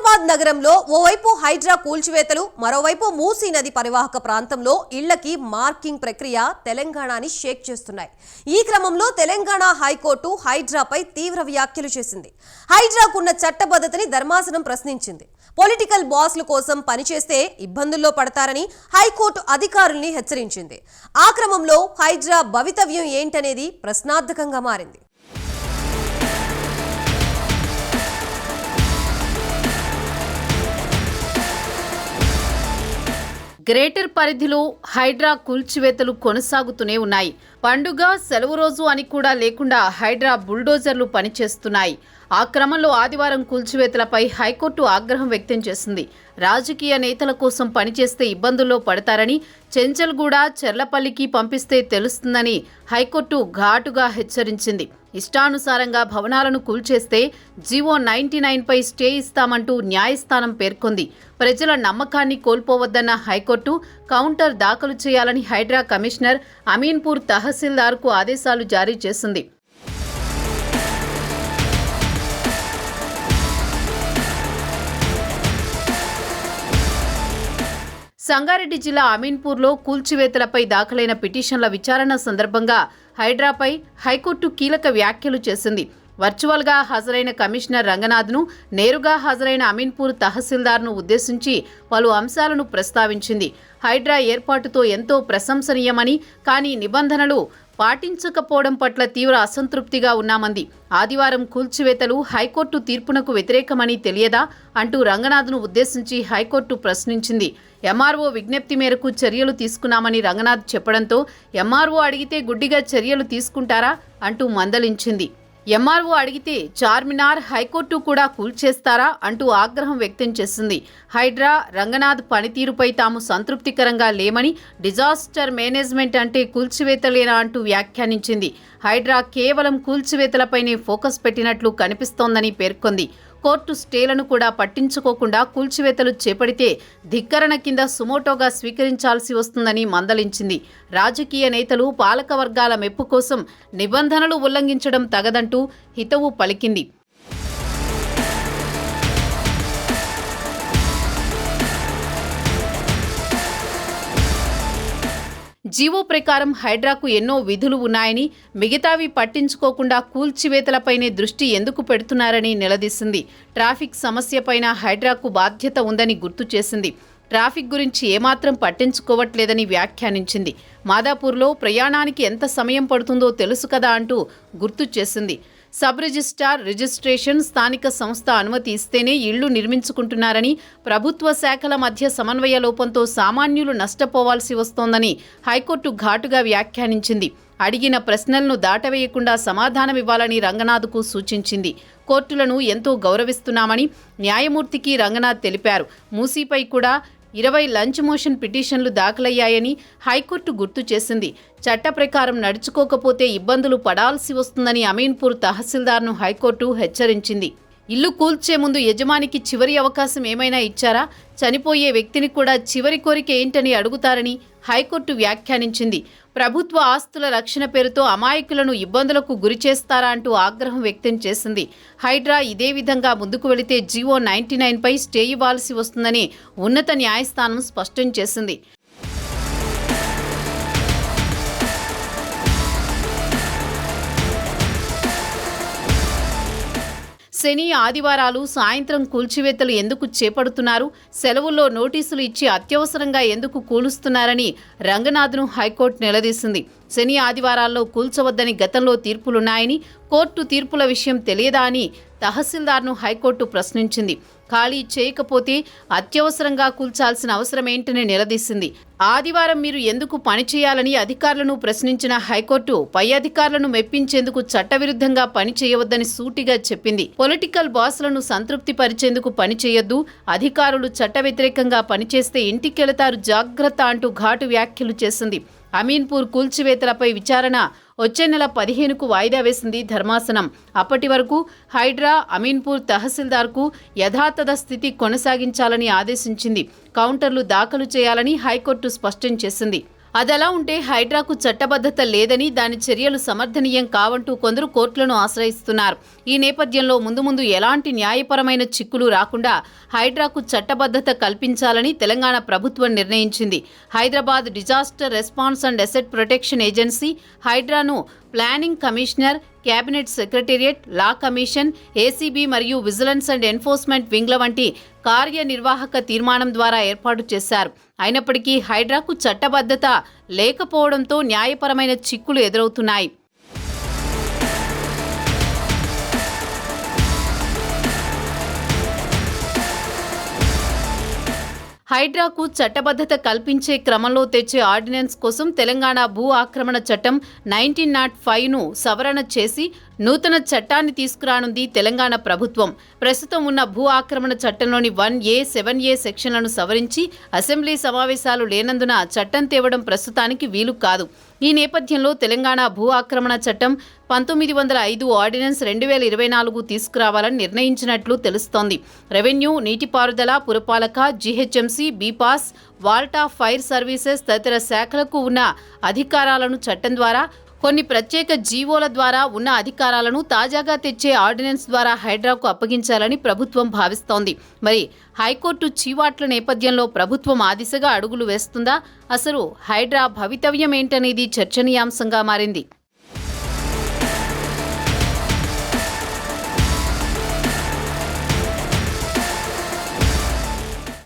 హైదరాబాద్ నగరంలో ఓవైపు హైడ్రా కూల్చివేతలు మరోవైపు మూసీ నది పరివాహక ప్రాంతంలో ఇళ్ళకి మార్కింగ్ ప్రక్రియ తెలంగాణని షేక్ చేస్తున్నాయి. ఈ క్రమంలో తెలంగాణ హైకోర్టు హైడ్రాపై తీవ్ర వ్యాఖ్యలు చేసింది. హైడ్రాకున్న చట్టబద్ధతని ధర్మాసనం ప్రశ్నించింది. పొలిటికల్ బాస్ల కోసం పనిచేస్తే ఇబ్బందుల్లో పడతారని హైకోర్టు అధికారుల్ని హెచ్చరించింది. ఆ క్రమంలో హైడ్రా భవితవ్యం ఏంటనేది ప్రశ్నార్థకంగా మారింది. గ్రేటర్ పరిధిలో హైడ్రా కూల్చివేతలు కొనసాగుతూనే ఉన్నాయి. పండుగ సెలవు రోజు అని కూడా లేకుండా హైడ్రా బుల్డోజర్లు పనిచేస్తున్నాయి. ఆ క్రమంలో ఆదివారం కూల్చివేతలపై హైకోర్టు ఆగ్రహం వ్యక్తం చేసింది. రాజకీయ నేతల కోసం పనిచేస్తే ఇబ్బందుల్లో పడతారని చెంచల్గూడ చెర్లపల్లికి పంపిస్తే తెలుస్తుందని హైకోర్టు ఘాటుగా హెచ్చరించింది. ఇష్టానుసారంగా భవనాలను కూల్చేస్తే జీవో నైన్టీ నైన్పై స్టే ఇస్తామంటూ న్యాయస్థానం పేర్కొంది. ప్రజల నమ్మకాన్ని కోల్పోవద్దన్న హైకోర్టు కౌంటర్ దాఖలు చేయాలని హైడ్రా కమిషనర్ అమీన్పూర్ తహసీల్దార్కు ఆదేశాలు జారీ చేసింది. సంగారెడ్డి జిల్లా అమీన్పూర్లో కూల్చివేతలపై దాఖలైన పిటిషన్ల విచారణ సందర్భంగా హైడ్రాపై హైకోర్టు కీలక వ్యాఖ్యలు చేసింది. వర్చువల్గా హాజరైన కమిషనర్ రంగనాథ్ను నేరుగా హాజరైన అమీన్పూర్ తహసీల్దార్ను ఉద్దేశించి పలు అంశాలను ప్రస్తావించింది. హైడ్రా ఏర్పాటుతో ఎంతో ప్రశంసనీయమని కానీ నిబంధనలు పాటించకపోవడం పట్ల తీవ్ర అసంతృప్తిగా ఉన్నామంది. ఆదివారం కూల్చివేతలు హైకోర్టు తీర్పునకు వ్యతిరేకమని తెలియదా అంటూ రంగనాథ్ను ఉద్దేశించి హైకోర్టు ప్రశ్నించింది. ఎంఆర్ఓ విజ్ఞప్తి మేరకు చర్యలు తీసుకున్నామని రంగనాథ్ చెప్పడంతో ఎంఆర్ఓ అడిగితే గుడ్డిగా చర్యలు తీసుకుంటారా? అంటూ మందలించింది. ఎంఆర్ఓ అడిగితే చార్మినార్ హైకోర్టు కూడా కూల్చేస్తారా అంటూ ఆగ్రహం వ్యక్తం చేసింది. హైడ్రా రంగనాథ్ పనితీరుపై తాము సంతృప్తికరంగా లేమని డిజాస్టర్ మేనేజ్మెంట్ అంటే కూల్చివేతలేనా అంటూ వ్యాఖ్యానించింది. హైడ్రా కేవలం కూల్చివేతలపైనే ఫోకస్ పెట్టినట్లు కనిపిస్తోందని పేర్కొంది. కోర్టు స్టేలను కూడా పట్టించుకోకుండా కూల్చివేతలు చేపడితే ధిక్కరణ కింద సుమోటోగా స్వీకరించాల్సి వస్తుందని మందలించింది. రాజకీయ నేతలు పాలక వర్గాల మెప్పు కోసం నిబంధనలు ఉల్లంఘించడం తగదంటూ హితవు పలికింది. జీవో ప్రకారం హైడ్రాకు ఎన్నో విధులు ఉన్నాయని మిగతావి పట్టించుకోకుండా కూల్చివేతలపైనే దృష్టి ఎందుకు పెడుతున్నారని నిలదీసింది. ట్రాఫిక్ సమస్యపైన హైడ్రాకు బాధ్యత ఉందని గుర్తు చేసింది. ట్రాఫిక్ గురించి ఏమాత్రం పట్టించుకోవట్లేదని వ్యాఖ్యానించింది. మాదాపూర్లో ప్రయాణానికి ఎంత సమయం పడుతుందో తెలుసు కదా అంటూ గుర్తు చేసింది. సబ్ రిజిస్ట్రార్ రిజిస్ట్రేషన్ స్థానిక సంస్థ అనుమతి ఇస్తేనే ఇళ్ళు నిర్మించుకుంటున్నారని ప్రభుత్వ శాఖల మధ్య సమన్వయ లోపంతో సామాన్యులు నష్టపోవాల్సి వస్తోందని హైకోర్టు ఘాటుగా వ్యాఖ్యానించింది. అడిగిన ప్రశ్నలను దాటవేయకుండా సమాధానమివ్వాలని రంగనాథ్కు సూచించింది. కోర్టులను ఎంతో గౌరవిస్తున్నామని న్యాయమూర్తికి రంగనాథ్ తెలిపారు. మూసీపై కూడా ఇరవై లంచ్ మోషన్ పిటిషన్లు దాఖలయ్యాయని హైకోర్టు గుర్తు చేసింది. చట్ట ప్రకారం నడుచుకోకపోతే ఇబ్బందులు పడాల్సి వస్తుందని అమీన్పూర్ తహసీల్దార్ను హైకోర్టు హెచ్చరించింది. ఇల్లు కూల్చే ముందు యజమానికి చివరి అవకాశం ఏమైనా ఇచ్చారా? చనిపోయే వ్యక్తిని కూడా చివరి కోరిక ఏంటని అడుగుతారని హైకోర్టు వ్యాఖ్యానించింది. ప్రభుత్వ ఆస్తుల రక్షణ పేరుతో అమాయకులను ఇబ్బందులకు గురి చేస్తారా అంటూ ఆగ్రహం వ్యక్తం చేసింది. హైడ్రా ఇదే విధంగా ముందుకు వెళితే జీవో నైన్టీ నైన్పై స్టే ఇవ్వాల్సి వస్తుందని ఉన్నత న్యాయస్థానం స్పష్టం చేసింది. శని ఆదివారాలు సాయంత్రం కూల్చివేతలు ఎందుకు చేపడుతున్నారు? సెలవుల్లో నోటీసులు ఇచ్చి అత్యవసరంగా ఎందుకు కూలుస్తున్నారని రంగనాథ్ను హైకోర్టు నిలదీసింది. శని ఆదివారాల్లో కూల్చవద్దని గతంలో తీర్పులున్నాయని కోర్టు తీర్పుల విషయం తెలియదా అని తహసీల్దార్ను హైకోర్టు ప్రశ్నించింది. ఖాళీ చేయకపోతే అత్యవసరంగా కూల్చాల్సిన అవసరమేంటని నిలదీసింది. ఆదివారం మీరు ఎందుకు పనిచేయాలని అధికారులను ప్రశ్నించిన హైకోర్టు పై అధికారులను మెప్పించేందుకు చట్టవిరుద్ధంగా పని చేయవద్దని సూటిగా చెప్పింది. పొలిటికల్ బాస్లను సంతృప్తి పరిచేందుకు పని చేయొద్దు అధికారులు చట్ట వ్యతిరేకంగా పనిచేస్తే ఇంటికెళతారు జాగ్రత్త అంటూ ఘాటు వ్యాఖ్యలు చేసింది. అమీన్పూర్ కూల్చివేతలపై విచారణ వచ్చే నెల పదిహేనుకు వాయిదా వేసింది ధర్మాసనం. అప్పటి వరకు హైడ్రా అమీన్పూర్ తహసీల్దార్కు యథాతథ స్థితి కొనసాగించాలని ఆదేశించింది. కౌంటర్లు దాఖలు చేయాలని హైకోర్టు స్పష్టం చేసింది. అదలా ఉంటే హైడ్రాకు చట్టబద్ధత లేదని దాని చర్యలు సమర్థనీయం కావంటూ కొందరు కోర్టులను ఆశ్రయిస్తున్నారు. ఈ నేపథ్యంలో ముందు ముందు ఎలాంటి న్యాయపరమైన చిక్కులు రాకుండా హైడ్రాకు చట్టబద్ధత కల్పించాలని తెలంగాణ ప్రభుత్వం నిర్ణయించింది. Hyderabad disaster response and asset protection agency హైడ్రాను planning commissioner cabinet secretariat law commission ACB మరియు విజిలెన్స్ అండ్ ఎన్ఫోర్స్మెంట్ వింగ్ల వంటి కార్యనిర్వాహక తీర్మానం ద్వారా ఏర్పాటు చేశారు. అయినప్పటికీ హైడ్రాకు చట్టబద్ధత లేకపోవడంతో న్యాయపరమైన చిక్కులు ఎదురవుతున్నాయి. హైడ్రాకు చట్టబద్ధత కల్పించే క్రమంలో తెచ్చే ఆర్డినెన్స్ కోసం తెలంగాణ భూ ఆక్రమణ చట్టం నైన్టీన్ నాట్ ఫైవ్ను సవరణ చేసి నూతన చట్టాన్ని తీసుకురానుంది తెలంగాణ ప్రభుత్వం. ప్రస్తుతం ఉన్న భూ ఆక్రమణ చట్టంలోని వన్ ఏ సెవెన్ ఏ సెక్షన్లను సవరించి అసెంబ్లీ సమావేశాలు లేనందున చట్టం తేవడం ప్రస్తుతానికి వీలు కాదు. ఈ నేపథ్యంలో తెలంగాణ భూ ఆక్రమణ చట్టం పంతొమ్మిది వందల ఐదు ఆర్డినెన్స్ రెండు వేల ఇరవై నాలుగు తీసుకురావాలని నిర్ణయించినట్లు తెలుస్తోంది. రెవెన్యూ నీటిపారుదల పురపాలక GHMC bPASS WALTA fire services తదితర శాఖలకు ఉన్న అధికారాలను చట్టం ద్వారా కొన్ని ప్రత్యేక జీవోల ద్వారా ఉన్న అధికారాలను తాజాగా తెచ్చే ఆర్డినెన్స్ ద్వారా హైడ్రాకు అప్పగించాలని ప్రభుత్వం భావిస్తోంది. మరి హైకోర్టు చీవాట్ల నేపథ్యంలో ప్రభుత్వం ఆ దిశగా అడుగులు వేస్తుందా? అసలు హైడ్రా భవితవ్యం ఏంటనేది చర్చనీయాంశంగా మారింది.